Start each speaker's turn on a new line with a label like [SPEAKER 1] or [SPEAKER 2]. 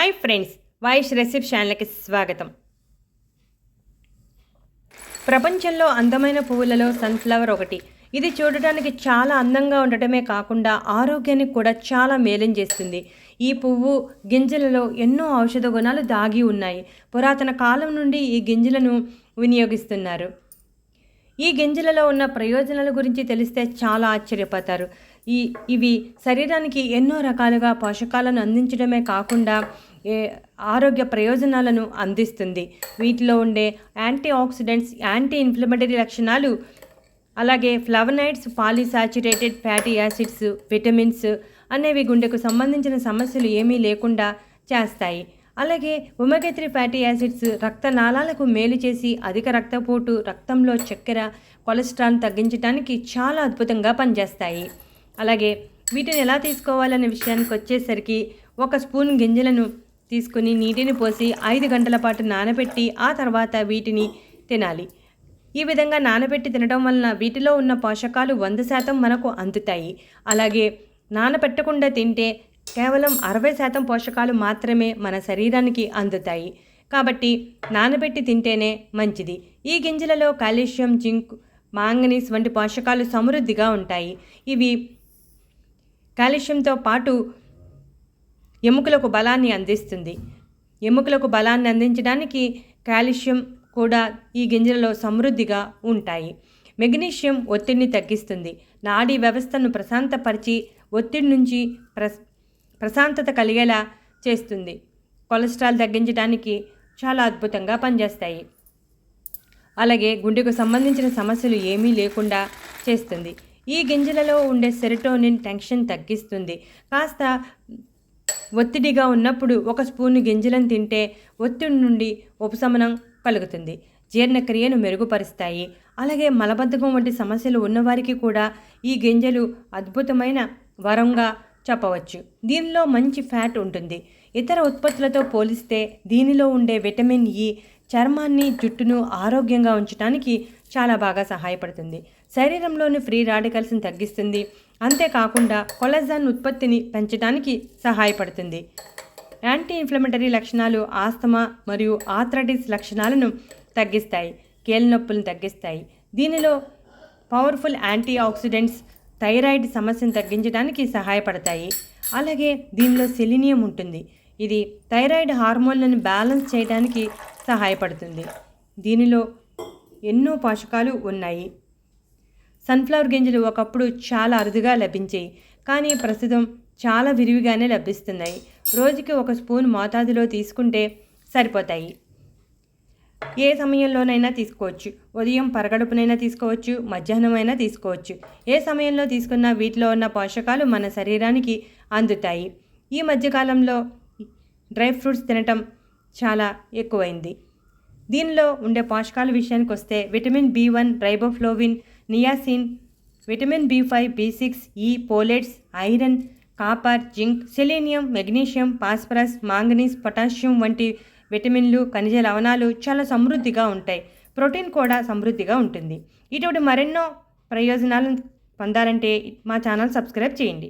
[SPEAKER 1] Hi friends voice రెసిప్ ఛానల్కి స్వాగతం. ప్రపంచంలో అందమైన పువ్వులలో సన్ఫ్లవర్ ఒకటి. ఇది చూడటానికి చాలా అందంగా ఉండటమే కాకుండా ఆరోగ్యానికి కూడా చాలా మేలం చేస్తుంది. ఈ పువ్వు గింజలలో ఎన్నో ఔషధ గుణాలు దాగి ఉన్నాయి. పురాతన కాలం నుండి ఈ గింజలను వినియోగిస్తున్నారు. ఈ గింజలలో ఉన్న ప్రయోజనాల గురించి తెలిస్తే చాలా ఆశ్చర్యపోతారు. ఈ ఇవి శరీరానికి ఎన్నో రకాలుగా పోషకాలను అందించడమే కాకుండా ఆరోగ్య ప్రయోజనాలను అందిస్తుంది. వీటిలో ఉండే యాంటీ ఆక్సిడెంట్స్ యాంటీ ఇన్ఫ్లమేటరీ లక్షణాలు అలాగే flavonoids polyunsaturated fatty acids vitamins అనేవి గుండెకు సంబంధించిన సమస్యలు ఏమీ లేకుండా చేస్తాయి. అలాగే ఒమెగా త్రీ ఫ్యాటీ యాసిడ్స్ రక్తనాళాలకు మేలు చేసి అధిక రక్తపోటు రక్తంలో చక్కెర కొలెస్ట్రాల్ తగ్గించడానికి చాలా అద్భుతంగా పనిచేస్తాయి. అలాగే వీటిని ఎలా తీసుకోవాలనే విషయానికి వచ్చేసరికి ఒక స్పూన్ గింజలను తీసుకుని నీటిని పోసి ఐదు గంటల పాటు నానబెట్టి ఆ తర్వాత వీటిని తినాలి. ఈ విధంగా నానబెట్టి తినడం వలన వీటిలో ఉన్న పోషకాలు వంద శాతం మనకు అందుతాయి. అలాగే నానబెట్టకుండా తింటే కేవలం అరవై శాతం పోషకాలు మాత్రమే మన శరీరానికి అందుతాయి. కాబట్టి నానబెట్టి తింటేనే మంచిది. ఈ గింజలలో కాల్షియం జింక్ మాంగనీస్ వంటి పోషకాలు సమృద్ధిగా ఉంటాయి. ఇవి కాల్షియంతో పాటు ఎముకలకు బలాన్ని అందిస్తుంది. ఎముకలకు బలాన్ని అందించడానికి కాల్షియం కూడా ఈ గింజలలో సమృద్ధిగా ఉంటాయి. మెగ్నీషియం ఒత్తిడిని తగ్గిస్తుంది. నాడీ వ్యవస్థను ప్రశాంతపరిచి ఒత్తిడి నుంచి ప్రస్ ప్రశాంతత కలిగేలా చేస్తుంది. కొలెస్ట్రాల్ తగ్గించడానికి చాలా అద్భుతంగా పనిచేస్తాయి. అలాగే గుండెకు సంబంధించిన సమస్యలు ఏమీ లేకుండా చేస్తుంది. ఈ గింజలలో ఉండే సెరటోనిన్ టెన్షన్ తగ్గిస్తుంది. కాస్త ఒత్తిడిగా ఉన్నప్పుడు ఒక స్పూన్ గింజలను తింటే ఒత్తిడి నుండి ఉపశమనం కలుగుతుంది. జీర్ణక్రియను మెరుగుపరుస్తాయి. అలాగే మలబద్ధకం వంటి సమస్యలు ఉన్నవారికి కూడా ఈ గింజలు అద్భుతమైన వరంగా చెప్పవచ్చు. దీనిలో మంచి ఫ్యాట్ ఉంటుంది. ఇతర ఉత్పత్తులతో పోలిస్తే దీనిలో ఉండే విటమిన్ ఇ చర్మాన్ని జుట్టును ఆరోగ్యంగా ఉంచడానికి చాలా బాగా సహాయపడుతుంది. శరీరంలోని ఫ్రీ రాడికల్స్ని తగ్గిస్తుంది. అంతేకాకుండా కొలజాన్ ఉత్పత్తిని పెంచడానికి సహాయపడుతుంది. యాంటీ ఇన్ఫ్లమేటరీ లక్షణాలు ఆస్తమా మరియు ఆథ్రటిస్ లక్షణాలను తగ్గిస్తాయి కీళ్ళనొప్పులను తగ్గిస్తాయి. దీనిలో పవర్ఫుల్ యాంటీ ఆక్సిడెంట్స్ థైరాయిడ్ సమస్యను తగ్గించడానికి సహాయపడతాయి. అలాగే దీనిలో సెలినియం ఉంటుంది. ఇది థైరాయిడ్ హార్మోన్లను బ్యాలెన్స్ చేయడానికి సహాయపడుతుంది. దీనిలో ఎన్నో పోషకాలు ఉన్నాయి. సన్ఫ్లవర్ గింజలు ఒకప్పుడు చాలా అరుదుగా లభించాయి కానీ ప్రస్తుతం చాలా విరివిగానే లభిస్తున్నాయి. రోజుకి ఒక స్పూన్ మోతాదులో తీసుకుంటే సరిపోతాయి. ఏ సమయంలోనైనా తీసుకోవచ్చు. ఉదయం పరగడుపునైనా తీసుకోవచ్చు మధ్యాహ్నం అయినా తీసుకోవచ్చు. ఏ సమయంలో తీసుకున్నా వీటిలో ఉన్న పోషకాలు మన శరీరానికి అందుతాయి. ఈ మధ్యకాలంలో డ్రై ఫ్రూట్స్ తినటం చాలా ఎక్కువైంది. దీనిలో ఉండే పోషకాల విషయానికి వస్తే vitamin B one riboflavin niacin vitamin B five B six E folates iron copper zinc selenium magnesium phosphorus manganese potassium వంటి విటమిన్లు ఖనిజ లవణాలు చాలా సమృద్ధిగా ఉంటాయి. ప్రోటీన్ కూడా సమృద్ధిగా ఉంటుంది. ఇటువంటి మరెన్నో ప్రయోజనాలను పొందాలంటే మా ఛానల్ సబ్స్క్రైబ్ చేయండి.